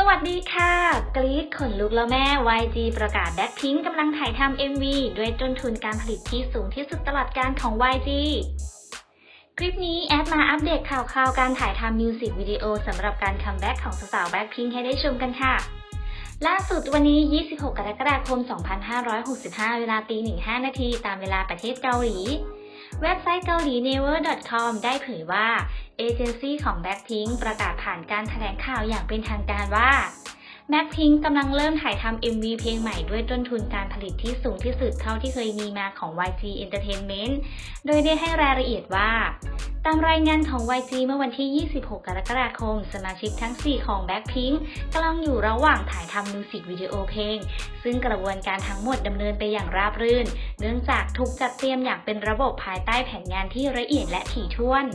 สวัสดีค่ะ กรีดขนลุกแล้วแม่ YG ประกาศแบ็คพิงกำลังถ่ายทำ MV ด้วยต้นทุนการผลิตที่สูงที่สุดตลอดการของ YG คลิปนี้แอดมาอัปเดตข่าวๆการถ่ายทำมิวสิกวิดีโอสำหรับการคัมแบ็กของสาวๆแบ็คพิงให้ได้ชมกันค่ะ ล่าสุดวันนี้ 26 กรกฎาคม 2565 เวลาตีหนึ่งห้านาทีตามเวลาประเทศเกาหลี เว็บไซต์เกาหลี naver.com ได้เผยว่า เอเจนซี่ของ Blackpink ประกาศผ่านการแถลงข่าวอย่างเป็นทางการว่า Blackpink กำลังเริ่มถ่ายทำ MV เพลงใหม่ด้วยต้นทุนการผลิตที่สูงที่สุดเท่าที่เคยมีมาของ YG Entertainment โดยได้ให้รายละเอียดว่า ตามรายงานของ YG เมื่อวันที่ 26 กรกฎาคม สมาชิกทั้ง 4 ของ Blackpink กำลังอยู่ระหว่างถ่ายทำมิวสิกวิดีโอเพลง ซึ่งกระบวนการทั้งหมดดำเนินไปอย่างราบรื่น เนื่องจากถูกจัดเตรียมอย่างเป็นระบบภายใต้แผนงานที่ละเอียดและถี่ถ้วน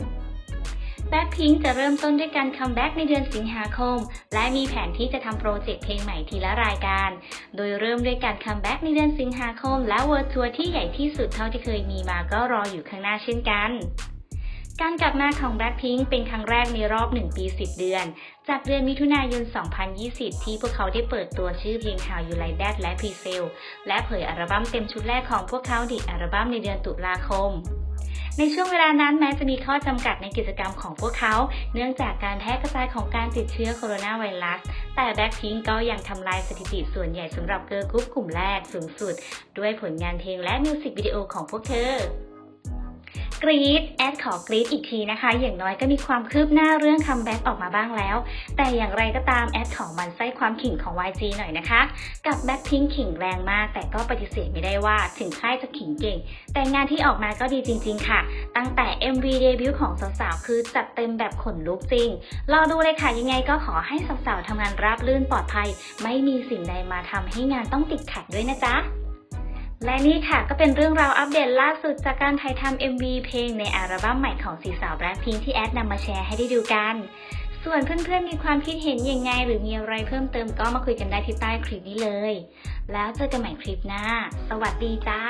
แบ็คพิงจะเริ่มต้นด้วยการคัมแบ็กในเดือนสิงหาคม และมีแผนที่จะทำโปรเจกต์เพลงใหม่ทีละรายการ โดยเริ่มด้วยการคัมแบ็กในเดือนสิงหาคม และเวิร์ทัวร์ที่ใหญ่ที่สุดเท่าที่เคยมีมาก็รออยู่ข้างหน้าเช่นกันการกลับมาของ Blackpink เป็นครั้งแรกในรอบ 1 ปี 10 เดือน จากเดือนมิถุนายน 2020 ที่พวกเขาได้เปิดตัวชื่อเพลง How You Like That และ Pre-Sale และเผยอัลบั้มเต็มชุดแรกของพวกเขาดิอัลบั้มในเดือนตุลาคม ในช่วงเวลานั้นแม้จะมีข้อจำกัดในกิจกรรมของพวกเขา เนื่องจากการแพร่กระจายของการติดเชื้อโคโรนาไวรัส แต่แบ็คพิงก็ยังทำลายสถิติส่วนใหญ่สำหรับเกิร์ลกรุ๊ปกลุ่มแรกสูงสุด ด้วยผลงานเพลงและมิวสิกวิดีโอของพวกเธอ กรีดแอดขอกรีดอีกทีนะคะ อย่างน้อยก็มีความคืบหน้าเรื่องคัมแบ็กออกมาบ้างแล้ว แต่อย่างไรก็ตามแอดของมันไส้ความขิงของ YG หน่อยนะคะ กับแบ็คพิงขิงแรงมาก แต่ก็ปฏิเสธไม่ได้ว่าถึงค่ายจะขิงเก่ง แต่งานที่ออกมาก็ดีจริง ๆ ค่ะ ตั้งแต่ MV เดบิวต์ของสาวๆ คือจัดเต็มแบบขนลุกจริง รอดูเลยค่ะยังไงก็ขอให้สาวๆทำงานราบรื่นปลอดภัย ไม่มีสิ่งใดมาทำให้งานต้องติดขัดด้วยนะจ๊ะ และนี่ค่ะก็เป็นเรื่องราวอัปเดตล่าสุดจากการถ่ายทำ MV เพลงในอัลบั้มใหม่ของสีสาวแบล็คพิงที่แอดนำมาแชร์ให้ได้ดูกัน ส่วนเพื่อนๆมีความคิดเห็นยังไง หรือมีอะไรเพิ่มเติมก็มาคุยกันได้ที่ใต้คลิปนี้เลย แล้วเจอกันใหม่คลิปหน้า สวัสดีจ้า